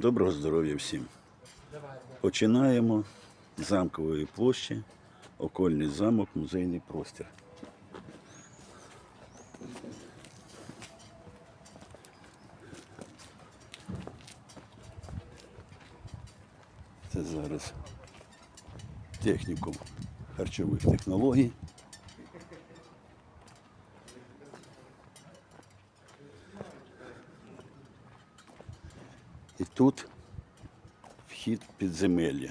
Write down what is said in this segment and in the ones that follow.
Доброго здоров'я всім. Починаємо з замкової площі, окольний замок, музейний простір. Це зараз технікум харчових технологій. І тут вхід підземелля.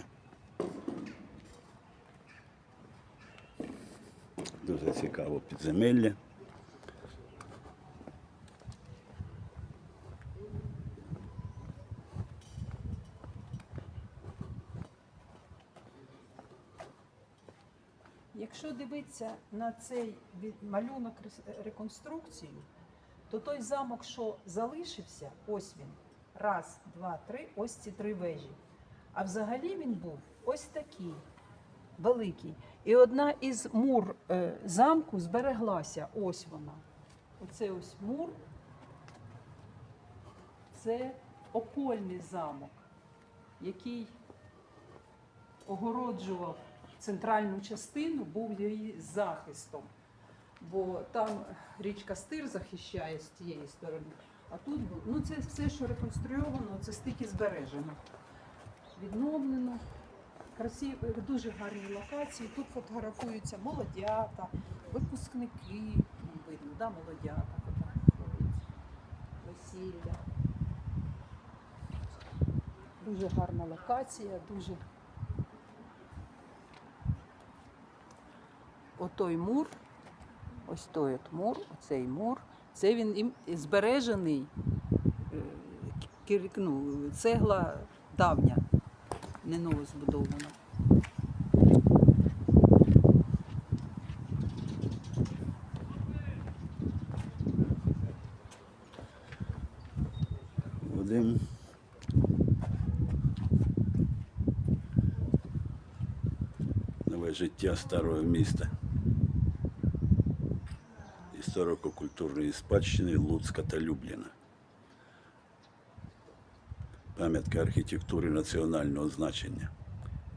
Дуже цікаво підземелля. Якщо дивитися на цей малюнок реконструкцію, то той замок, що залишився, ось він. Раз, два, три, ось ці три вежі. А взагалі він був ось такий великий. І одна із мур е, замку збереглася. Ось вона. Оце ось мур. Це окольний замок, який огороджував центральну частину, був її захистом. Бо там річка Стир захищає з тієї сторони. А тут ну, це все, що реконструйовано, це стільки збережено. Відновлено. Красиві, дуже гарні локації. Тут фотографуються молодята, випускники. Видно, да, молодята фотографуються. Весілля. Дуже гарна локація, дуже отой мур, ось той от мур, оцей мур, це він збережений е, ну, цегла давня, не новозбудована. Вадим. Нове життя старого міста. Історико-культурної спадщини Луцька та Любліна. Пам'ятка архітектури національного значення.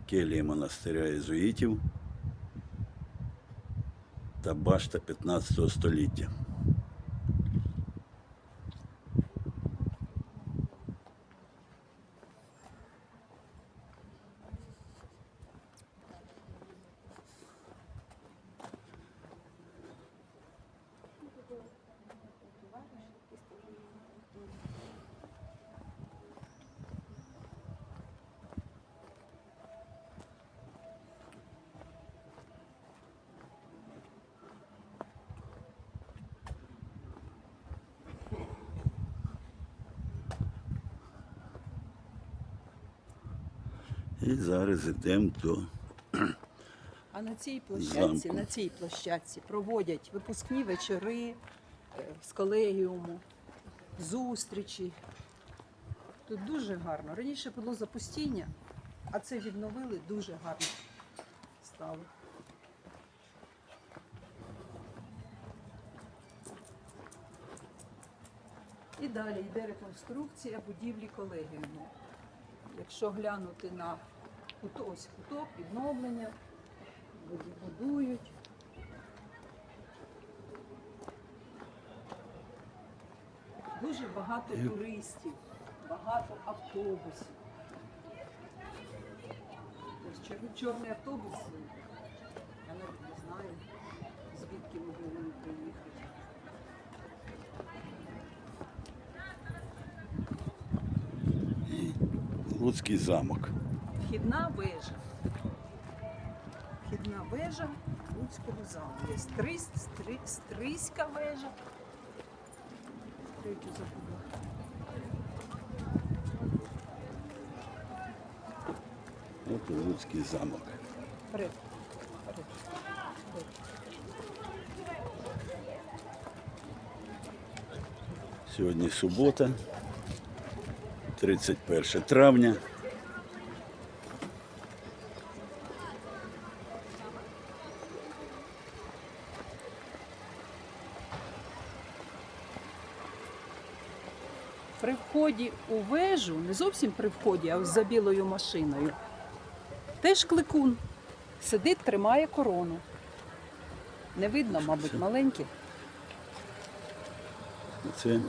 Келії монастиря єзуїтів та башта 15 століття. І зараз йдемо до А на цій площадці, Замку. на цій площадці проводять випускні вечори е, з колегіуму, зустрічі. Тут дуже гарно. Раніше було запустіння, а це відновили дуже гарно стало. І далі йде реконструкція будівлі колегіуму. Якщо глянути на кут- ось куток, відновлення, буду- будують. Дуже багато туристів, багато автобусів. Чорний автобус, я навіть не знаю, звідки могли вони приїхати. Луцький замок. Вхідна вежа. Вхідна вежа Луцького замку. Є Стрис, Стри, Стрийська вежа. Третю забула. От Луцький замок. Вперед. Сьогодні субота, 31 травня. При вході у вежу, не зовсім при вході, а за білою машиною, теж кликун. Сидить, тримає корону. Не видно, мабуть, маленький. Це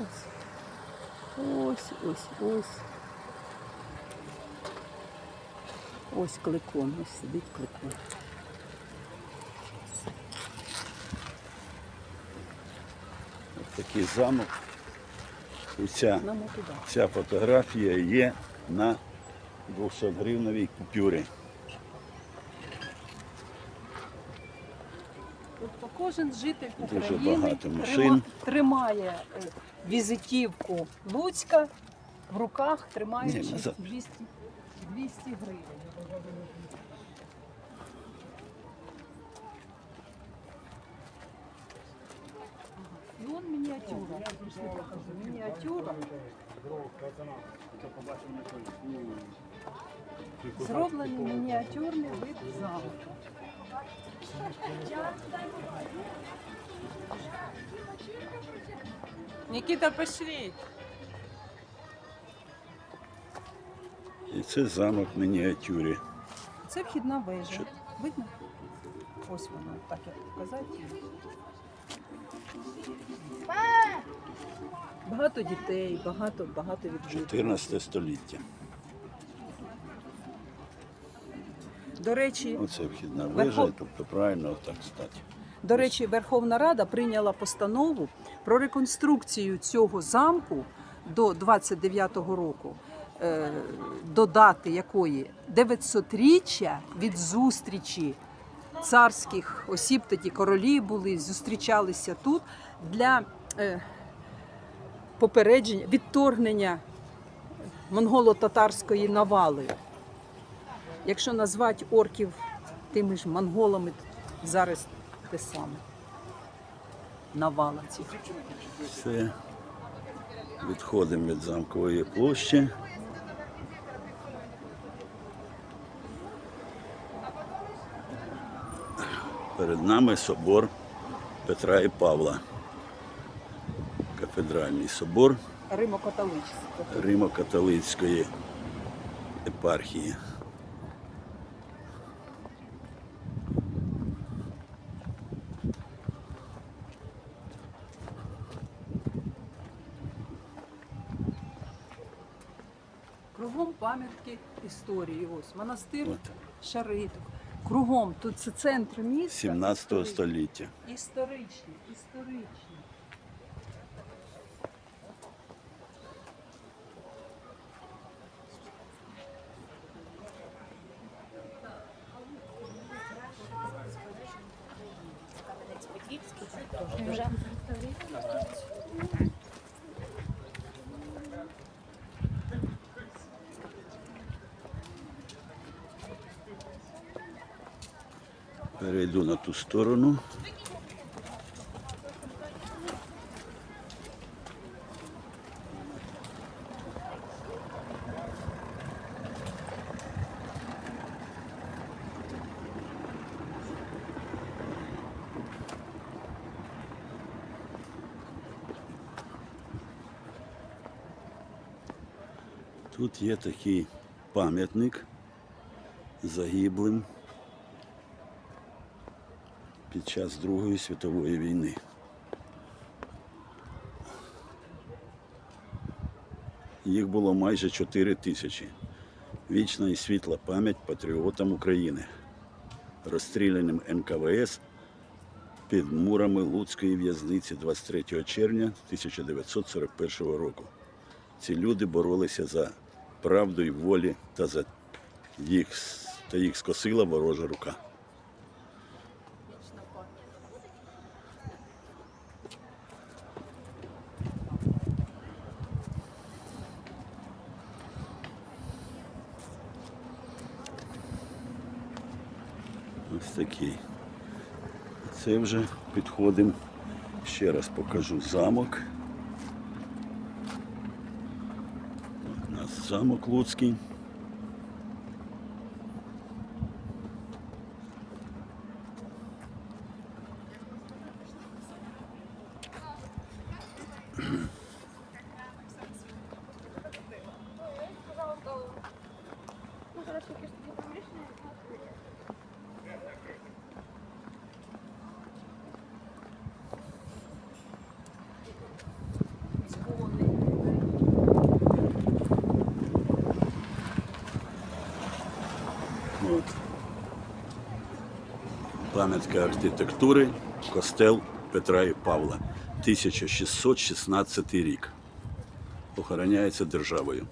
Ось, ось, ось. Ось кликун, ось сидить кликун. такий замок. Ця, ця фотографія є на 200 гривневій купюрі. Тобто кожен житель Дуже України багато трима- машин. тримає е, візитівку Луцька в руках, тримаючи 200, 200 гривень. мініатюра. Пішли покажу. Мініатюра. Зроблений мініатюрний вид замку. Никита, пошли. І це замок в мініатюрі. Це вхідна вежа. Що? Видно? Ось воно, так як показати. Багато дітей, багато, багато відвідувачів. 14 століття. До речі, Оце вхідна Верхов- тобто правильно так стати. До речі, Верховна Рада прийняла постанову про реконструкцію цього замку до 29-го року, е, до дати якої 900-річчя від зустрічі царських осіб, тоді королі були, зустрічалися тут для е, попередження, відторгнення монголо-татарської навали. Якщо назвати орків тими ж монголами, зараз те саме. Навала цих. Все. Відходимо від замкової площі. Перед нами собор Петра і Павла. Кафедральний собор. Римо-католицької епархії. Кругом пам'ятки історії. Ось монастир От. Шариток. Кругом тут це центр міста. 17 століття. Історичний, історичний. Перейду на ту сторону. Тут є такий пам'ятник загиблим під час Другої світової війни. Їх було майже 4 тисячі. Вічна і світла пам'ять патріотам України, розстріляним НКВС під мурами Луцької в'язниці 23 червня 1941 року. Ці люди боролися за правду і волі та за їх, та їх скосила ворожа рука. Ось такий. Це вже підходимо. Ще раз покажу замок. У нас замок Луцький. От. Пам'ятка архітектури, костел Петра і Павла, 1616 рік. Охороняється державою.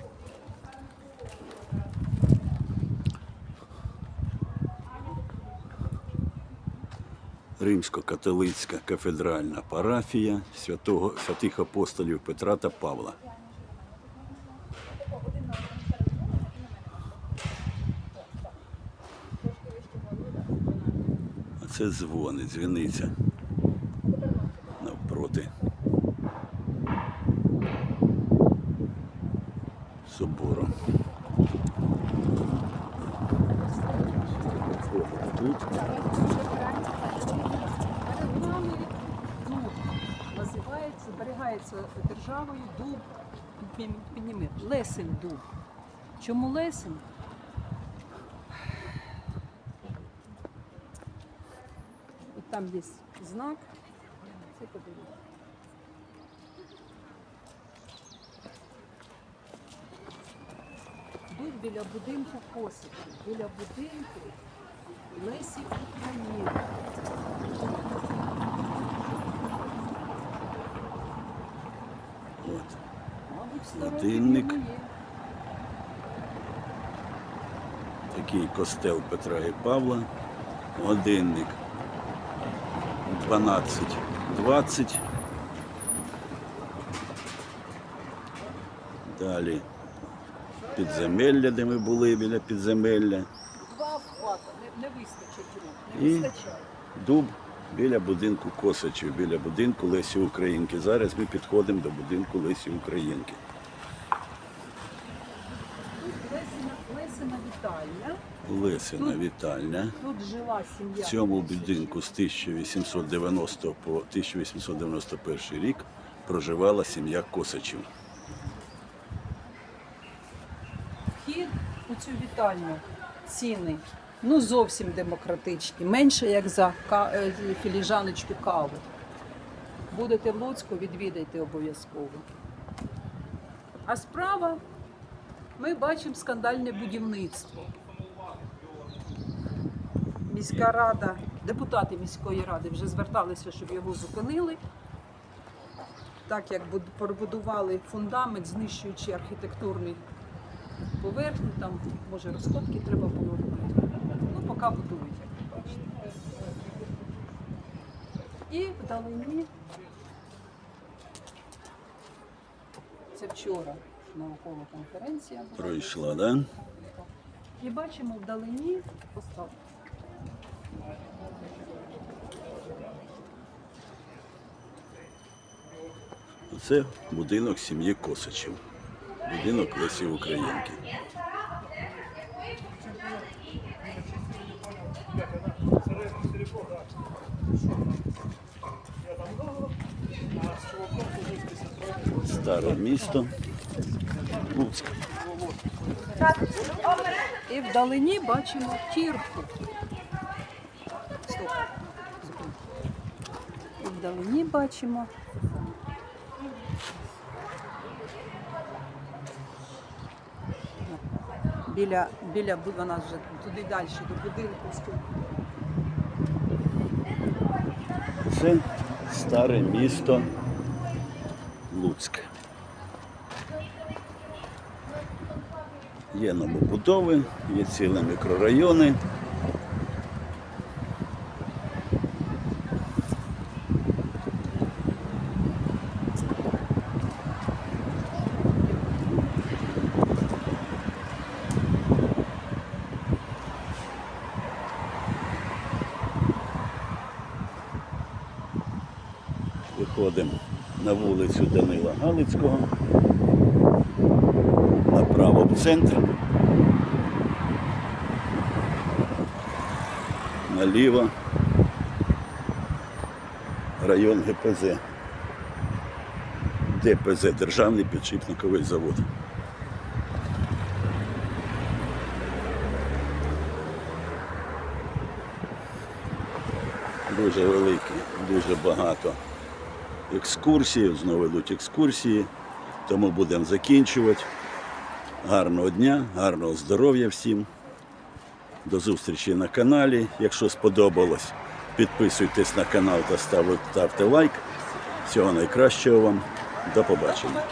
Римсько-католицька кафедральна парафія святого, святих апостолів Петра та Павла. Це дзвони, дзвіниця. Навпроти. Собору. Тут називається, зберігається державою дуб, пі- підніми, лесень дуб. Чому лесень? Там є знак. Це подивіться. Дуб біля будинку Косичі, біля будинку Лесі України. от. Мабуть, старовинний Такий костел Петра і Павла. Годинник 12.20. Далі підземелля, де ми були біля підземелля. Два обхвата, не, не вистачить рук, не вистачає. Дуб біля будинку Косачів, біля будинку Лесі Українки. Зараз ми підходимо до будинку Лесі Українки. Лесина, Лесина вітальня. Лесина вітальня. Тут жила сім'я. В цьому будинку з 1890 по 1891 рік проживала сім'я Косачів. Вхід у цю вітальню ціни ну зовсім демократичні, менше як за е, філіжаночку кави. Будете в Луцьку, відвідайте обов'язково. А справа ми бачимо скандальне будівництво. Міська рада, депутати міської ради вже зверталися, щоб його зупинили. Так як буд- побудували фундамент, знищуючи архітектурний поверхню, там може розкопки треба було робити. Ну, поки будують, як ви бачите. І вдалині. Це вчора наукова конференція була. Пройшла, да? І бачимо вдалині постав. Це будинок сім'ї Косачів. Будинок Лесі Українки. Старе місто. Луцьк. І вдалині бачимо кірху. Стоп. І вдалині бачимо. Біля, біля вона вже туди далі, до будинку. Це старе місто Луцьк. Є новобудови, є цілі мікрорайони. Виходимо на вулицю Данила Галицького, направо в центр. Наліво район ГПЗ. ДПЗ Державний підшипниковий завод. Дуже великий, дуже багато екскурсій, знову йдуть екскурсії, тому будемо закінчувати. Гарного дня, гарного здоров'я всім. До зустрічі на каналі. Якщо сподобалось, підписуйтесь на канал та ставте, лайк. Всього найкращого вам. До побачення.